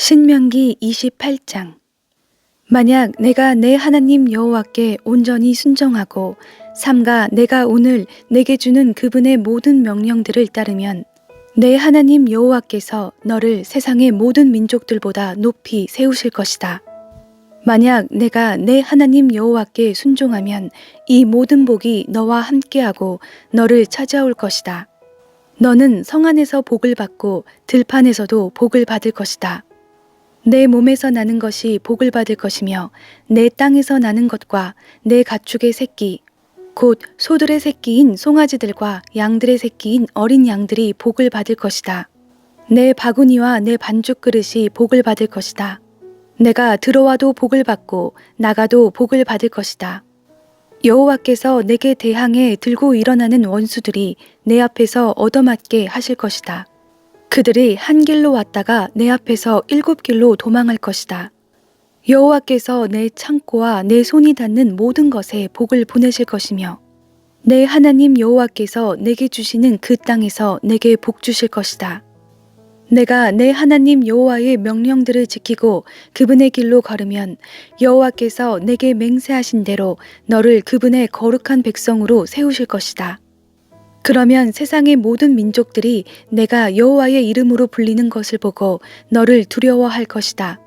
신명기 28장 만약 내가 내 하나님 여호와께 온전히 순종하고 삼가 내가 오늘 내게 주는 그분의 모든 명령들을 따르면 내 하나님 여호와께서 너를 세상의 모든 민족들보다 높이 세우실 것이다. 만약 내가 내 하나님 여호와께 순종하면 이 모든 복이 너와 함께하고 너를 찾아올 것이다. 너는 성 안에서 복을 받고 들판에서도 복을 받을 것이다. 내 몸에서 나는 것이 복을 받을 것이며 내 땅에서 나는 것과 내 가축의 새끼 곧 소들의 새끼인 송아지들과 양들의 새끼인 어린 양들이 복을 받을 것이다. 내 바구니와 내 반죽 그릇이 복을 받을 것이다. 내가 들어와도 복을 받고 나가도 복을 받을 것이다. 여호와께서 내게 대항해 들고 일어나는 원수들이 내 앞에서 얻어맞게 하실 것이다. 그들이 한 길로 왔다가 내 앞에서 일곱 길로 도망할 것이다. 여호와께서 내 창고와 내 손이 닿는 모든 것에 복을 보내실 것이며 내 하나님 여호와께서 내게 주시는 그 땅에서 내게 복 주실 것이다. 내가 내 하나님 여호와의 명령들을 지키고 그분의 길로 걸으면 여호와께서 내게 맹세하신 대로 너를 그분의 거룩한 백성으로 세우실 것이다. 그러면 세상의 모든 민족들이 내가 여호와의 이름으로 불리는 것을 보고 너를 두려워할 것이다.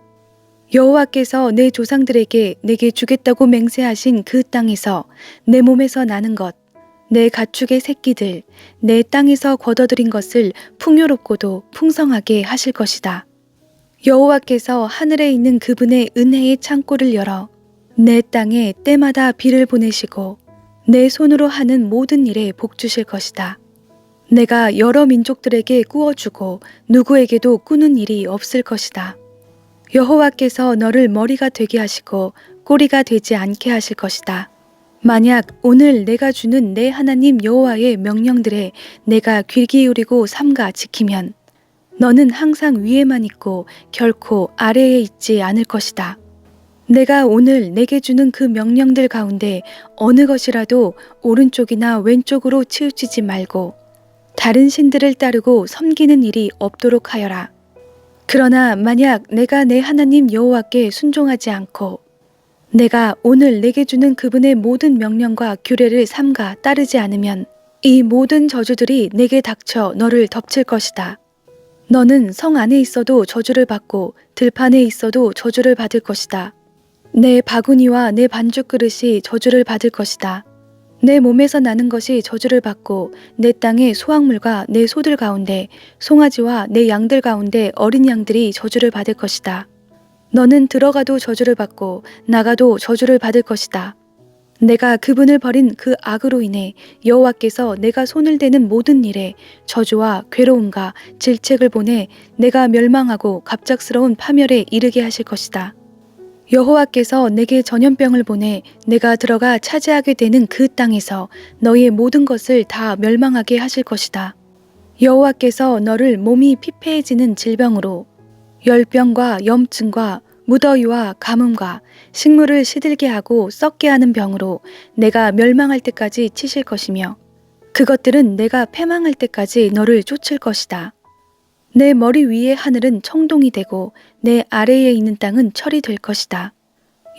여호와께서 내 조상들에게 내게 주겠다고 맹세하신 그 땅에서 내 몸에서 나는 것, 내 가축의 새끼들, 내 땅에서 거둬들인 것을 풍요롭고도 풍성하게 하실 것이다. 여호와께서 하늘에 있는 그분의 은혜의 창고를 열어 내 땅에 때마다 비를 보내시고 내 손으로 하는 모든 일에 복 주실 것이다. 내가 여러 민족들에게 꾸어주고 누구에게도 꾸는 일이 없을 것이다. 여호와께서 너를 머리가 되게 하시고 꼬리가 되지 않게 하실 것이다. 만약 오늘 내가 주는 내 하나님 여호와의 명령들에 내가 귀 기울이고 삼가 지키면 너는 항상 위에만 있고 결코 아래에 있지 않을 것이다. 내가 오늘 내게 주는 그 명령들 가운데 어느 것이라도 오른쪽이나 왼쪽으로 치우치지 말고 다른 신들을 따르고 섬기는 일이 없도록 하여라. 그러나 만약 내가 내 하나님 여호와께 순종하지 않고 내가 오늘 내게 주는 그분의 모든 명령과 규례를 삼가 따르지 않으면 이 모든 저주들이 내게 닥쳐 너를 덮칠 것이다. 너는 성 안에 있어도 저주를 받고 들판에 있어도 저주를 받을 것이다. 내 바구니와 내 반죽 그릇이 저주를 받을 것이다. 내 몸에서 나는 것이 저주를 받고 내 땅의 소확물과 내 소들 가운데 송아지와 내 양들 가운데 어린 양들이 저주를 받을 것이다. 너는 들어가도 저주를 받고 나가도 저주를 받을 것이다. 내가 그분을 버린 그 악으로 인해 여호와께서 내가 손을 대는 모든 일에 저주와 괴로움과 질책을 보내 내가 멸망하고 갑작스러운 파멸에 이르게 하실 것이다. 여호와께서 내게 전염병을 보내 내가 들어가 차지하게 되는 그 땅에서 너의 모든 것을 다 멸망하게 하실 것이다. 여호와께서 너를 몸이 피폐해지는 질병으로 열병과 염증과 무더위와 가뭄과 식물을 시들게 하고 썩게 하는 병으로 내가 멸망할 때까지 치실 것이며 그것들은 내가 패망할 때까지 너를 쫓을 것이다. 내 머리 위의 하늘은 청동이 되고 내 아래에 있는 땅은 철이 될 것이다.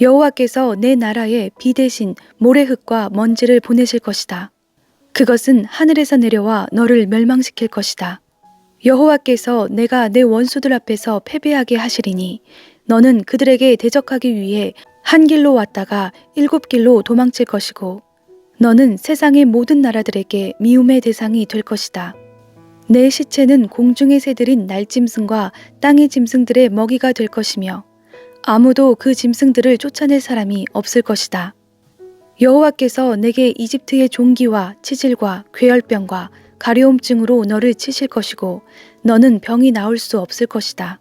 여호와께서 내 나라에 비 대신 모래흙과 먼지를 보내실 것이다. 그것은 하늘에서 내려와 너를 멸망시킬 것이다. 여호와께서 내가 내 원수들 앞에서 패배하게 하시리니 너는 그들에게 대적하기 위해 한 길로 왔다가 일곱 길로 도망칠 것이고 너는 세상의 모든 나라들에게 미움의 대상이 될 것이다. 내 시체는 공중의 새들인 날짐승과 땅의 짐승들의 먹이가 될 것이며 아무도 그 짐승들을 쫓아낼 사람이 없을 것이다. 여호와께서 내게 이집트의 종기와 치질과 괴혈병과 가려움증으로 너를 치실 것이고 너는 병이 나올 수 없을 것이다.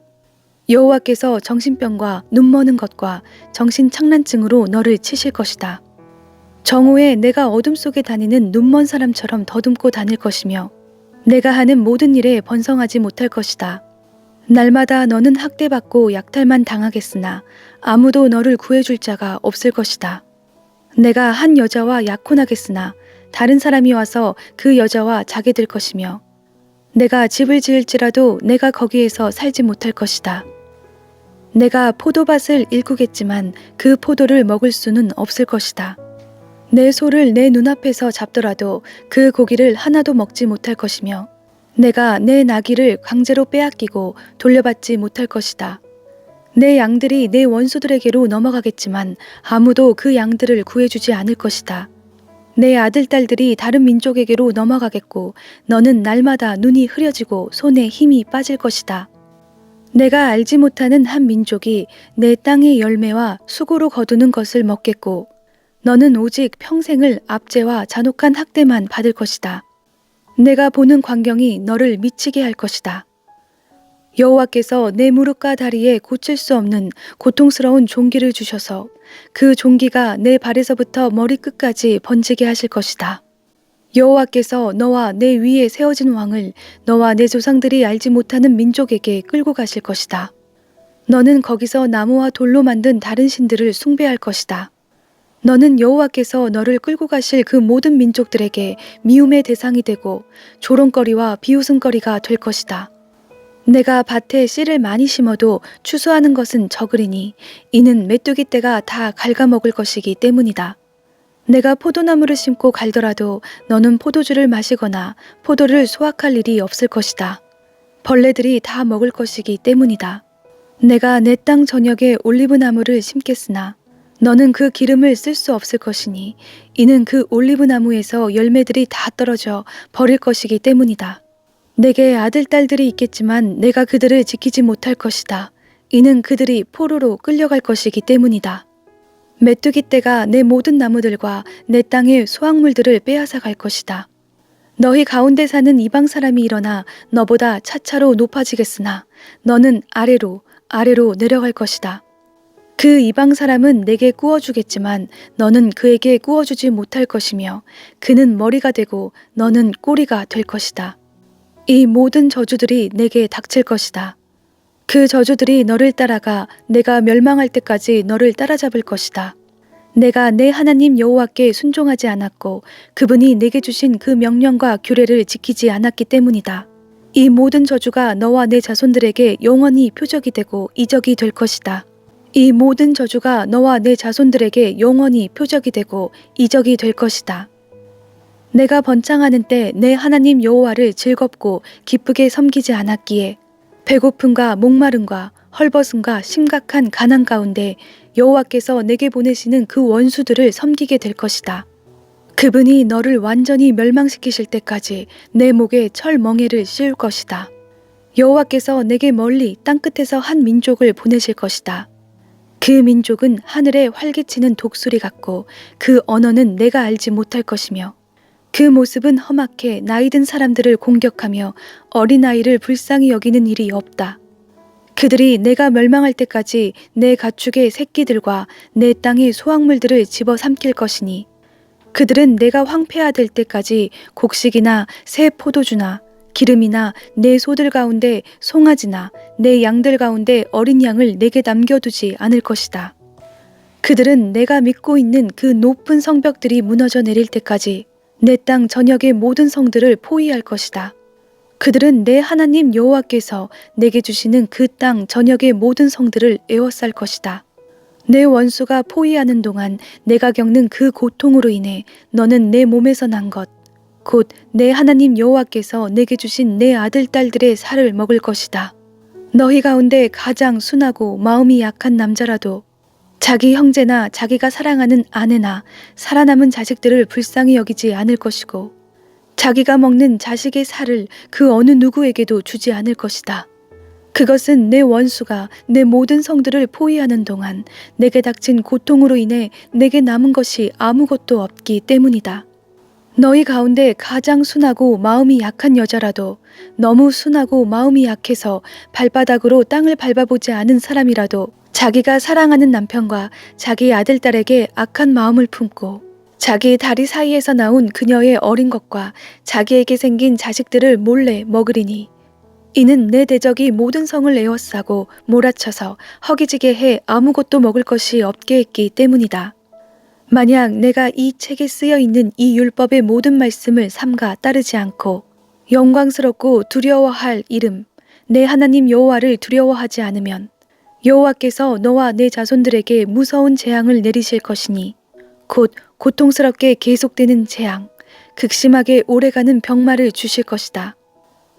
여호와께서 정신병과 눈머는 것과 정신착란증으로 너를 치실 것이다. 정오에 내가 어둠 속에 다니는 눈먼 사람처럼 더듬고 다닐 것이며 내가 하는 모든 일에 번성하지 못할 것이다. 날마다 너는 학대받고 약탈만 당하겠으나 아무도 너를 구해줄 자가 없을 것이다. 내가 한 여자와 약혼하겠으나 다른 사람이 와서 그 여자와 자게 될 것이며 내가 집을 지을지라도 내가 거기에서 살지 못할 것이다. 내가 포도밭을 일구겠지만 그 포도를 먹을 수는 없을 것이다. 내 소를 내 눈앞에서 잡더라도 그 고기를 하나도 먹지 못할 것이며 내가 내 나귀를 강제로 빼앗기고 돌려받지 못할 것이다. 내 양들이 내 원수들에게로 넘어가겠지만 아무도 그 양들을 구해주지 않을 것이다. 내 아들, 딸들이 다른 민족에게로 넘어가겠고 너는 날마다 눈이 흐려지고 손에 힘이 빠질 것이다. 내가 알지 못하는 한 민족이 내 땅의 열매와 수고로 거두는 것을 먹겠고 너는 오직 평생을 압제와 잔혹한 학대만 받을 것이다. 내가 보는 광경이 너를 미치게 할 것이다. 여호와께서 내 무릎과 다리에 고칠 수 없는 고통스러운 종기를 주셔서 그 종기가 내 발에서부터 머리끝까지 번지게 하실 것이다. 여호와께서 너와 내 위에 세워진 왕을 너와 내 조상들이 알지 못하는 민족에게 끌고 가실 것이다. 너는 거기서 나무와 돌로 만든 다른 신들을 숭배할 것이다. 너는 여호와께서 너를 끌고 가실 그 모든 민족들에게 미움의 대상이 되고 조롱거리와 비웃음거리가 될 것이다. 내가 밭에 씨를 많이 심어도 추수하는 것은 적으리니 이는 메뚜기 떼가 다 갉아먹을 것이기 때문이다. 내가 포도나무를 심고 갈더라도 너는 포도주를 마시거나 포도를 수확할 일이 없을 것이다. 벌레들이 다 먹을 것이기 때문이다. 내가 내땅 전역에 올리브 나무를 심겠으나 너는 그 기름을 쓸 수 없을 것이니 이는 그 올리브 나무에서 열매들이 다 떨어져 버릴 것이기 때문이다. 내게 아들, 딸들이 있겠지만 내가 그들을 지키지 못할 것이다. 이는 그들이 포로로 끌려갈 것이기 때문이다. 메뚜기 떼가 내 모든 나무들과 내 땅의 수확물들을 빼앗아 갈 것이다. 너희 가운데 사는 이방 사람이 일어나 너보다 차차로 높아지겠으나 너는 아래로 아래로 내려갈 것이다. 그 이방 사람은 내게 구워주겠지만 너는 그에게 구워주지 못할 것이며 그는 머리가 되고 너는 꼬리가 될 것이다. 이 모든 저주들이 내게 닥칠 것이다. 그 저주들이 너를 따라가 내가 멸망할 때까지 너를 따라잡을 것이다. 내가 내 하나님 여호와께 순종하지 않았고 그분이 내게 주신 그 명령과 규례를 지키지 않았기 때문이다. 이 모든 저주가 너와 내 자손들에게 영원히 표적이 되고 이적이 될 것이다. 이 모든 저주가 너와 내 자손들에게 영원히 표적이 되고 이적이 될 것이다. 내가 번창하는 때 내 하나님 여호와를 즐겁고 기쁘게 섬기지 않았기에 배고픔과 목마름과 헐벗음과 심각한 가난 가운데 여호와께서 내게 보내시는 그 원수들을 섬기게 될 것이다. 그분이 너를 완전히 멸망시키실 때까지 내 목에 철 멍에를 씌울 것이다. 여호와께서 내게 멀리 땅끝에서 한 민족을 보내실 것이다. 그 민족은 하늘에 활기치는 독수리 같고 그 언어는 내가 알지 못할 것이며 그 모습은 험악해 나이든 사람들을 공격하며 어린아이를 불쌍히 여기는 일이 없다. 그들이 내가 멸망할 때까지 내 가축의 새끼들과 내 땅의 소확물들을 집어 삼킬 것이니 그들은 내가 황폐화될 때까지 곡식이나 새 포도주나 기름이나 내 소들 가운데 송아지나 내 양들 가운데 어린 양을 내게 남겨두지 않을 것이다. 그들은 내가 믿고 있는 그 높은 성벽들이 무너져 내릴 때까지 내 땅 전역의 모든 성들을 포위할 것이다. 그들은 내 하나님 여호와께서 내게 주시는 그 땅 전역의 모든 성들을 에워쌀 것이다. 내 원수가 포위하는 동안 내가 겪는 그 고통으로 인해 너는 내 몸에서 난 것, 곧 내 하나님 여호와께서 내게 주신 내 아들 딸들의 살을 먹을 것이다. 너희 가운데 가장 순하고 마음이 약한 남자라도 자기 형제나 자기가 사랑하는 아내나 살아남은 자식들을 불쌍히 여기지 않을 것이고 자기가 먹는 자식의 살을 그 어느 누구에게도 주지 않을 것이다. 그것은 내 원수가 내 모든 성들을 포위하는 동안 내게 닥친 고통으로 인해 내게 남은 것이 아무것도 없기 때문이다. 너희 가운데 가장 순하고 마음이 약한 여자라도 너무 순하고 마음이 약해서 발바닥으로 땅을 밟아보지 않은 사람이라도 자기가 사랑하는 남편과 자기 아들, 딸에게 악한 마음을 품고 자기 다리 사이에서 나온 그녀의 어린 것과 자기에게 생긴 자식들을 몰래 먹으리니 이는 내 대적이 모든 성을 에워싸고 몰아쳐서 허기지게 해 아무것도 먹을 것이 없게 했기 때문이다. 만약 내가 이 책에 쓰여 있는 이 율법의 모든 말씀을 삼가 따르지 않고 영광스럽고 두려워할 이름 내 하나님 여호와를 두려워하지 않으면 여호와께서 너와 내 자손들에게 무서운 재앙을 내리실 것이니 곧 고통스럽게 계속되는 재앙, 극심하게 오래가는 병마를 주실 것이다.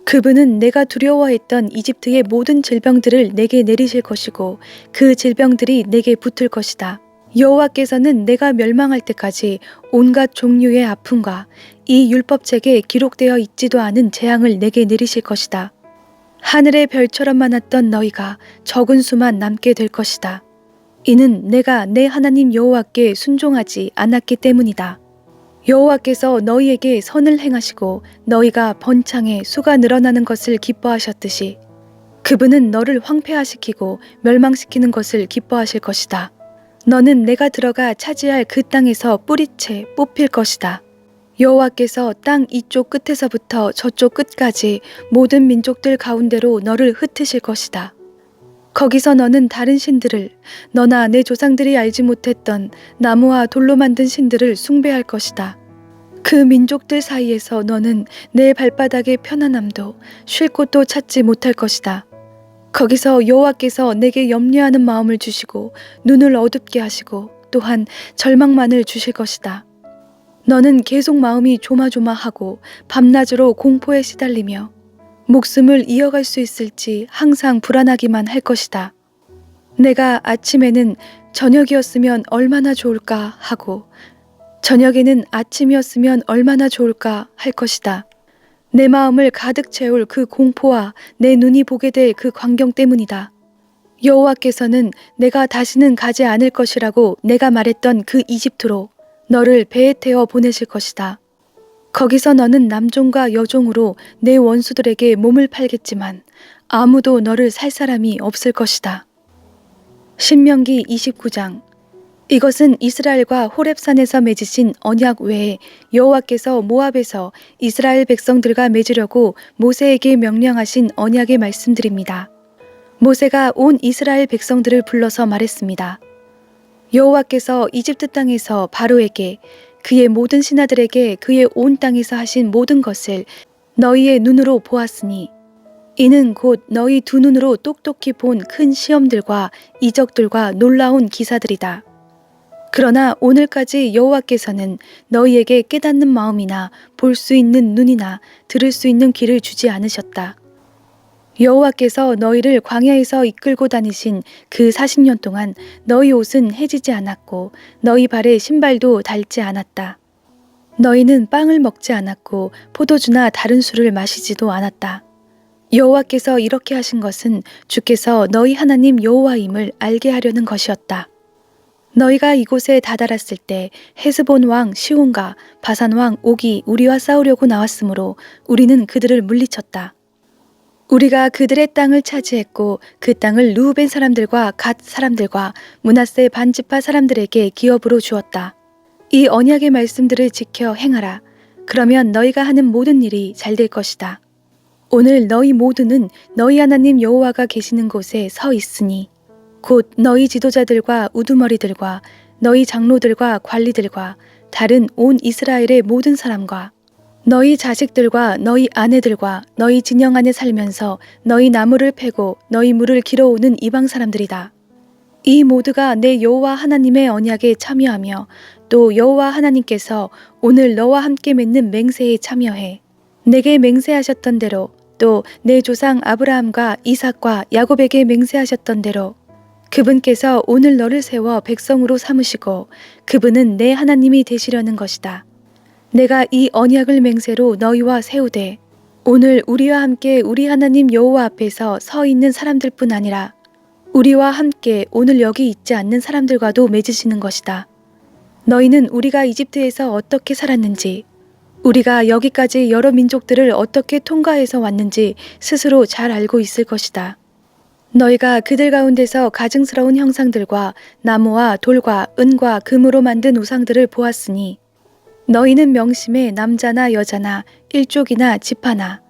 그분은 내가 두려워했던 이집트의 모든 질병들을 내게 내리실 것이고 그 질병들이 내게 붙을 것이다. 여호와께서는 내가 멸망할 때까지 온갖 종류의 아픔과 이 율법책에 기록되어 있지도 않은 재앙을 내게 내리실 것이다. 하늘의 별처럼 많았던 너희가 적은 수만 남게 될 것이다. 이는 내가 내 하나님 여호와께 순종하지 않았기 때문이다. 여호와께서 너희에게 선을 행하시고 너희가 번창에 수가 늘어나는 것을 기뻐하셨듯이 그분은 너를 황폐화시키고 멸망시키는 것을 기뻐하실 것이다. 너는 내가 들어가 차지할 그 땅에서 뿌리채 뽑힐 것이다. 여호와께서 땅 이쪽 끝에서부터 저쪽 끝까지 모든 민족들 가운데로 너를 흩으실 것이다. 거기서 너는 다른 신들을 너나 내 조상들이 알지 못했던 나무와 돌로 만든 신들을 숭배할 것이다. 그 민족들 사이에서 너는 내 발바닥의 편안함도 쉴 곳도 찾지 못할 것이다. 거기서 여호와께서 내게 염려하는 마음을 주시고 눈을 어둡게 하시고 또한 절망만을 주실 것이다. 너는 계속 마음이 조마조마하고 밤낮으로 공포에 시달리며 목숨을 이어갈 수 있을지 항상 불안하기만 할 것이다. 내가 아침에는 저녁이었으면 얼마나 좋을까 하고 저녁에는 아침이었으면 얼마나 좋을까 할 것이다. 내 마음을 가득 채울 그 공포와 내 눈이 보게 될 그 광경 때문이다. 여호와께서는 내가 다시는 가지 않을 것이라고 내가 말했던 그 이집트로 너를 배에 태워 보내실 것이다. 거기서 너는 남종과 여종으로 내 원수들에게 몸을 팔겠지만 아무도 너를 살 사람이 없을 것이다. 신명기 29장 이것은 이스라엘과 호렙산에서 맺으신 언약 외에 여호와께서 모압에서 이스라엘 백성들과 맺으려고 모세에게 명령하신 언약의 말씀들입니다. 모세가 온 이스라엘 백성들을 불러서 말했습니다. 여호와께서 이집트 땅에서 바로에게 그의 모든 신하들에게 그의 온 땅에서 하신 모든 것을 너희의 눈으로 보았으니 이는 곧 너희 두 눈으로 똑똑히 본 큰 시험들과 이적들과 놀라운 기사들이다. 그러나 오늘까지 여호와께서는 너희에게 깨닫는 마음이나 볼 수 있는 눈이나 들을 수 있는 귀를 주지 않으셨다. 여호와께서 너희를 광야에서 이끌고 다니신 그 40년 동안 너희 옷은 해지지 않았고 너희 발에 신발도 닳지 않았다. 너희는 빵을 먹지 않았고 포도주나 다른 술을 마시지도 않았다. 여호와께서 이렇게 하신 것은 주께서 너희 하나님 여호와임을 알게 하려는 것이었다. 너희가 이곳에 다다랐을 때 헤스본 왕 시온과 바산 왕 옥이 우리와 싸우려고 나왔으므로 우리는 그들을 물리쳤다. 우리가 그들의 땅을 차지했고 그 땅을 루벤 사람들과 갓 사람들과 문하세 반지파 사람들에게 기업으로 주었다. 이 언약의 말씀들을 지켜 행하라. 그러면 너희가 하는 모든 일이 잘 될 것이다. 오늘 너희 모두는 너희 하나님 여호와가 계시는 곳에 서 있으니 곧 너희 지도자들과 우두머리들과 너희 장로들과 관리들과 다른 온 이스라엘의 모든 사람과 너희 자식들과 너희 아내들과 너희 진영 안에 살면서 너희 나무를 패고 너희 물을 길어오는 이방 사람들이다. 이 모두가 내 여호와 하나님의 언약에 참여하며 또 여호와 하나님께서 오늘 너와 함께 맺는 맹세에 참여해 내게 맹세하셨던 대로 또 내 조상 아브라함과 이삭과 야곱에게 맹세하셨던 대로 그분께서 오늘 너를 세워 백성으로 삼으시고 그분은 내 하나님이 되시려는 것이다. 내가 이 언약을 맹세로 너희와 세우되 오늘 우리와 함께 우리 하나님 여호와 앞에서 서 있는 사람들뿐 아니라 우리와 함께 오늘 여기 있지 않는 사람들과도 맺으시는 것이다. 너희는 우리가 이집트에서 어떻게 살았는지 우리가 여기까지 여러 민족들을 어떻게 통과해서 왔는지 스스로 잘 알고 있을 것이다. 너희가 그들 가운데서 가증스러운 형상들과 나무와 돌과 은과 금으로 만든 우상들을 보았으니 너희는 명심해 남자나 여자나 일족이나 집 하나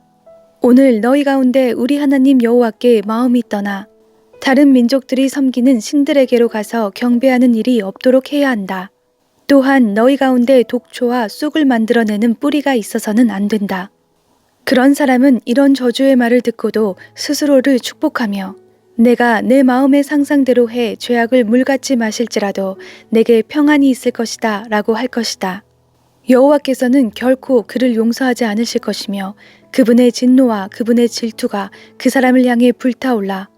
오늘 너희 가운데 우리 하나님 여호와께 마음이 떠나 다른 민족들이 섬기는 신들에게로 가서 경배하는 일이 없도록 해야 한다. 또한 너희 가운데 독초와 쑥을 만들어내는 뿌리가 있어서는 안 된다. 그런 사람은 이런 저주의 말을 듣고도 스스로를 축복하며 내가 내 마음의 상상대로 해 죄악을 물같이 마실지라도 내게 평안이 있을 것이다 라고 할 것이다. 여호와께서는 결코 그를 용서하지 않으실 것이며 그분의 진노와 그분의 질투가 그 사람을 향해 불타올라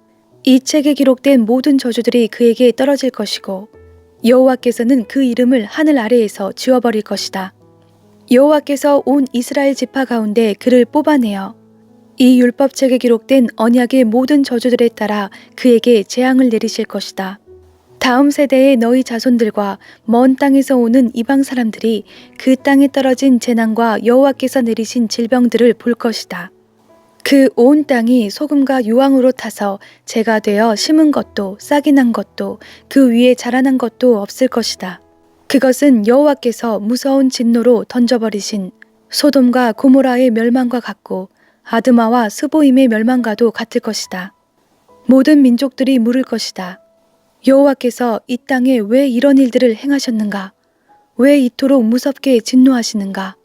이 책에 기록된 모든 저주들이 그에게 떨어질 것이고 여호와께서는 그 이름을 하늘 아래에서 지워버릴 것이다. 여호와께서 온 이스라엘 지파 가운데 그를 뽑아내어 이 율법책에 기록된 언약의 모든 저주들에 따라 그에게 재앙을 내리실 것이다. 다음 세대의 너희 자손들과 먼 땅에서 오는 이방 사람들이 그 땅에 떨어진 재난과 여호와께서 내리신 질병들을 볼 것이다. 그 온 땅이 소금과 유황으로 타서 재가 되어 심은 것도 싹이 난 것도 그 위에 자라난 것도 없을 것이다. 그것은 여호와께서 무서운 진노로 던져버리신 소돔과 고모라의 멸망과 같고 아드마와 스보임의 멸망과도 같을 것이다. 모든 민족들이 물을 것이다. 여호와께서 이 땅에 왜 이런 일들을 행하셨는가? 왜 이토록 무섭게 진노하시는가?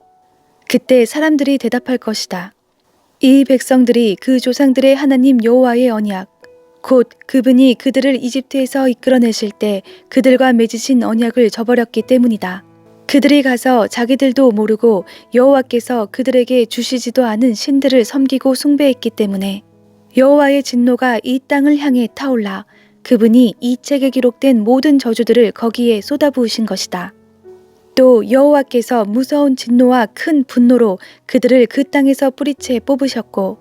그때 사람들이 대답할 것이다. 이 백성들이 그 조상들의 하나님 여호와의 언약, 곧 그분이 그들을 이집트에서 이끌어내실 때 그들과 맺으신 언약을 저버렸기 때문이다. 그들이 가서 자기들도 모르고 여호와께서 그들에게 주시지도 않은 신들을 섬기고 숭배했기 때문에 여호와의 진노가 이 땅을 향해 타올라 그분이 이 책에 기록된 모든 저주들을 거기에 쏟아부으신 것이다. 또 여호와께서 무서운 진노와 큰 분노로 그들을 그 땅에서 뿌리채 뽑으셨고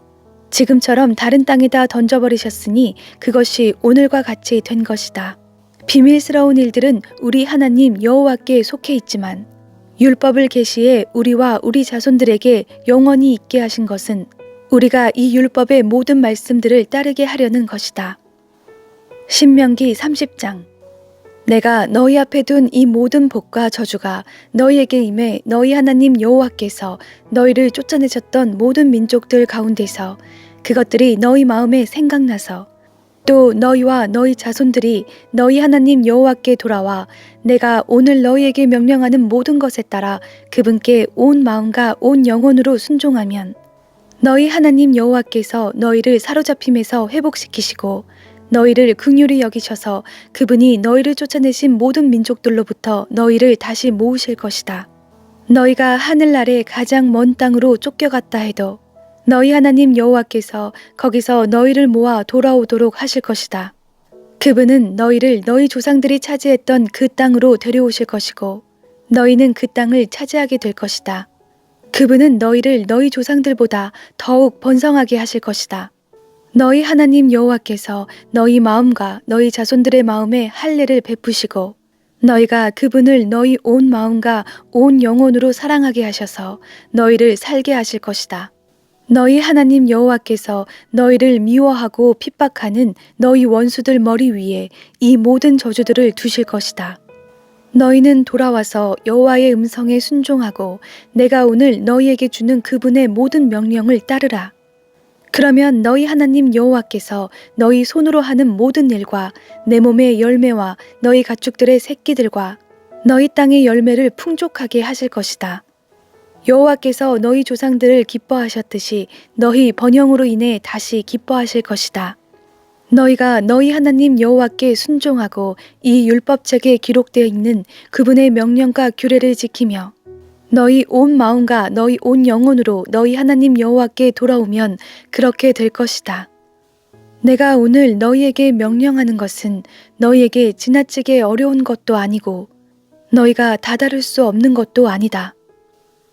지금처럼 다른 땅에다 던져버리셨으니 그것이 오늘과 같이 된 것이다. 비밀스러운 일들은 우리 하나님 여호와께 속해 있지만 율법을 계시해 우리와 우리 자손들에게 영원히 있게 하신 것은 우리가 이 율법의 모든 말씀들을 따르게 하려는 것이다. 신명기 30장 내가 너희 앞에 둔 이 모든 복과 저주가 너희에게 임해 너희 하나님 여호와께서 너희를 쫓아내셨던 모든 민족들 가운데서 그것들이 너희 마음에 생각나서 또 너희와 너희 자손들이 너희 하나님 여호와께 돌아와 내가 오늘 너희에게 명령하는 모든 것에 따라 그분께 온 마음과 온 영혼으로 순종하면 너희 하나님 여호와께서 너희를 사로잡힘에서 회복시키시고 너희를 긍휼히 여기셔서 그분이 너희를 쫓아내신 모든 민족들로부터 너희를 다시 모으실 것이다. 너희가 하늘 아래 가장 먼 땅으로 쫓겨갔다 해도 너희 하나님 여호와께서 거기서 너희를 모아 돌아오도록 하실 것이다. 그분은 너희를 너희 조상들이 차지했던 그 땅으로 데려오실 것이고 너희는 그 땅을 차지하게 될 것이다. 그분은 너희를 너희 조상들보다 더욱 번성하게 하실 것이다. 너희 하나님 여호와께서 너희 마음과 너희 자손들의 마음에 할례를 베푸시고 너희가 그분을 너희 온 마음과 온 영혼으로 사랑하게 하셔서 너희를 살게 하실 것이다. 너희 하나님 여호와께서 너희를 미워하고 핍박하는 너희 원수들 머리 위에 이 모든 저주들을 두실 것이다. 너희는 돌아와서 여호와의 음성에 순종하고 내가 오늘 너희에게 주는 그분의 모든 명령을 따르라. 그러면 너희 하나님 여호와께서 너희 손으로 하는 모든 일과 내 몸의 열매와 너희 가축들의 새끼들과 너희 땅의 열매를 풍족하게 하실 것이다. 여호와께서 너희 조상들을 기뻐하셨듯이 너희 번영으로 인해 다시 기뻐하실 것이다. 너희가 너희 하나님 여호와께 순종하고 이 율법책에 기록되어 있는 그분의 명령과 규례를 지키며 너희 온 마음과 너희 온 영혼으로 너희 하나님 여호와께 돌아오면 그렇게 될 것이다. 내가 오늘 너희에게 명령하는 것은 너희에게 지나치게 어려운 것도 아니고 너희가 다다를 수 없는 것도 아니다.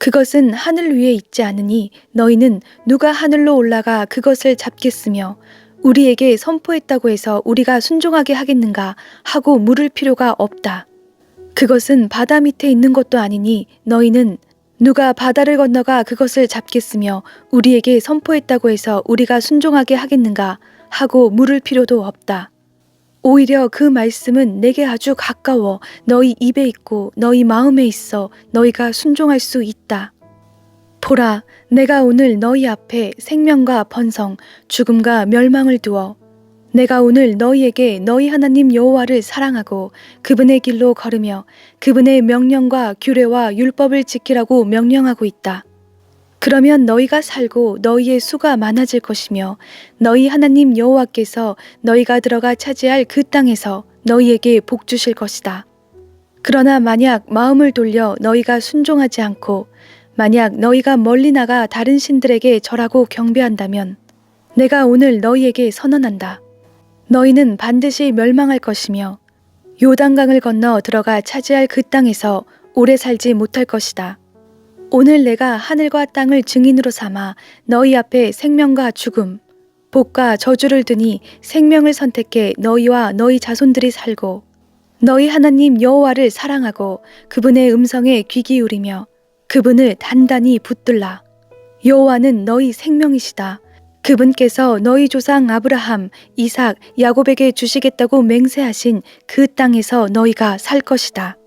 그것은 하늘 위에 있지 않으니 너희는 누가 하늘로 올라가 그것을 잡겠으며 우리에게 선포했다고 해서 우리가 순종하게 하겠는가 하고 물을 필요가 없다. 그것은 바다 밑에 있는 것도 아니니 너희는 누가 바다를 건너가 그것을 잡겠으며 우리에게 선포했다고 해서 우리가 순종하게 하겠는가 하고 물을 필요도 없다. 오히려 그 말씀은 내게 아주 가까워 너희 입에 있고 너희 마음에 있어 너희가 순종할 수 있다. 보라, 내가 오늘 너희 앞에 생명과 번성, 죽음과 멸망을 두어 내가 오늘 너희에게 너희 하나님 여호와를 사랑하고 그분의 길로 걸으며 그분의 명령과 규례와 율법을 지키라고 명령하고 있다. 그러면 너희가 살고 너희의 수가 많아질 것이며 너희 하나님 여호와께서 너희가 들어가 차지할 그 땅에서 너희에게 복 주실 것이다. 그러나 만약 마음을 돌려 너희가 순종하지 않고 만약 너희가 멀리 나가 다른 신들에게 절하고 경배한다면 내가 오늘 너희에게 선언한다. 너희는 반드시 멸망할 것이며 요단강을 건너 들어가 차지할 그 땅에서 오래 살지 못할 것이다. 오늘 내가 하늘과 땅을 증인으로 삼아 너희 앞에 생명과 죽음, 복과 저주를 드니 생명을 선택해 너희와 너희 자손들이 살고 너희 하나님 여호와를 사랑하고 그분의 음성에 귀 기울이며 그분을 단단히 붙들라. 여호와는 너희 생명이시다. 그분께서 너희 조상 아브라함, 이삭, 야곱에게 주시겠다고 맹세하신 그 땅에서 너희가 살 것이다.